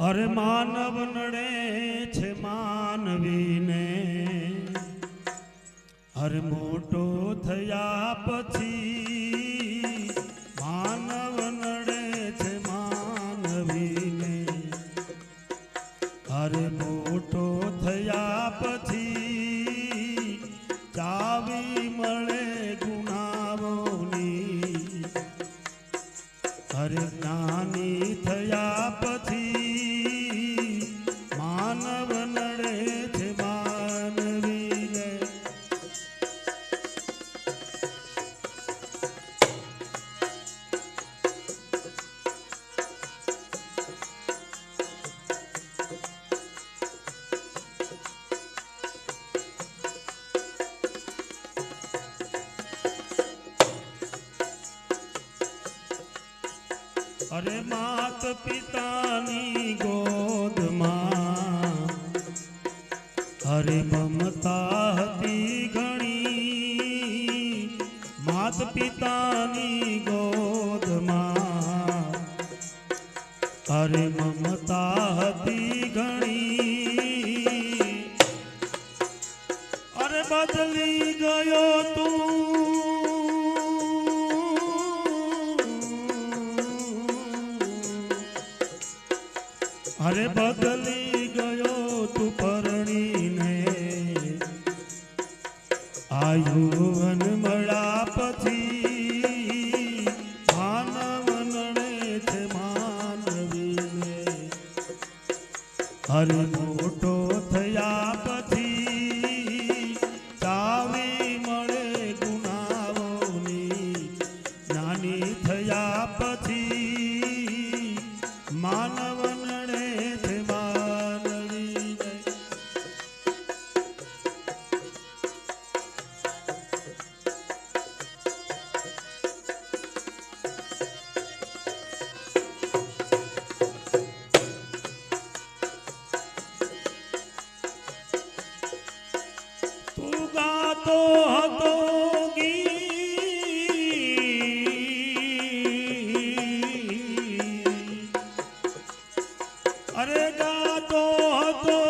અરે માનવ નડે છે માનવીને. અરે મોટો થયા પછી અરે માત પિતાની ગોદમાં અરે મમતા હતી ઘણી. માત પિતાની ગોદમાં અરે મમતા હતી ઘણી. અરે બદલી ગયો તું બદલી ગયો તું પરણીને. આયુવન મળ્યા પછી માનવ નડે છે માનવીને. અરે મોટો થયા પછી ચાવી મળે ગુનાઓની. નાની થયા પછી માનવ ગાતો હતો ગીત. અરે ગાતો હતો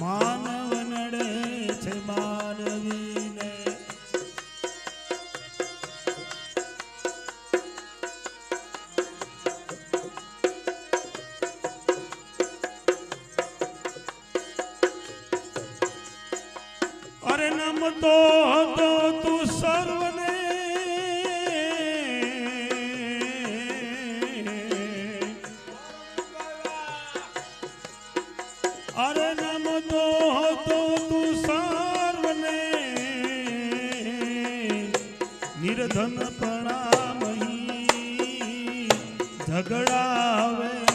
માનવ નડે છે માનવી નમતો હતો તું સર્વને. અરે નમતો હતો તું સર્વને. નિર્ધન પ્રણામહી ઝઘડાવે.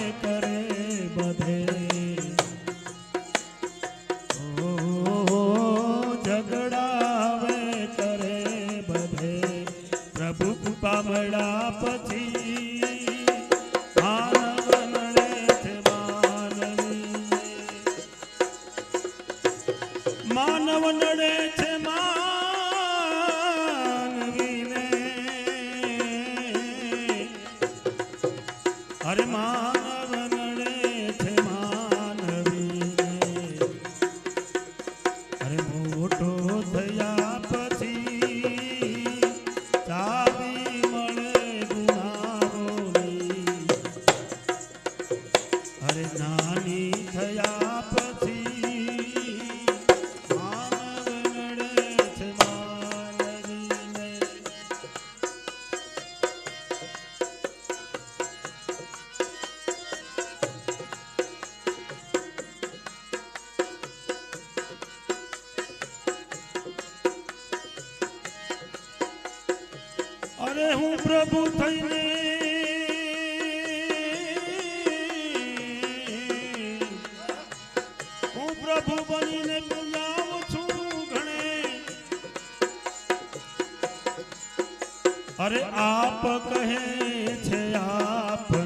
માનવ નડે છે માનવીને. અરે હું પ્રભુ થઈને હું પ્રભુ બનીને પૂજાવું છું ઘણે અરે આપ કહે છે આપ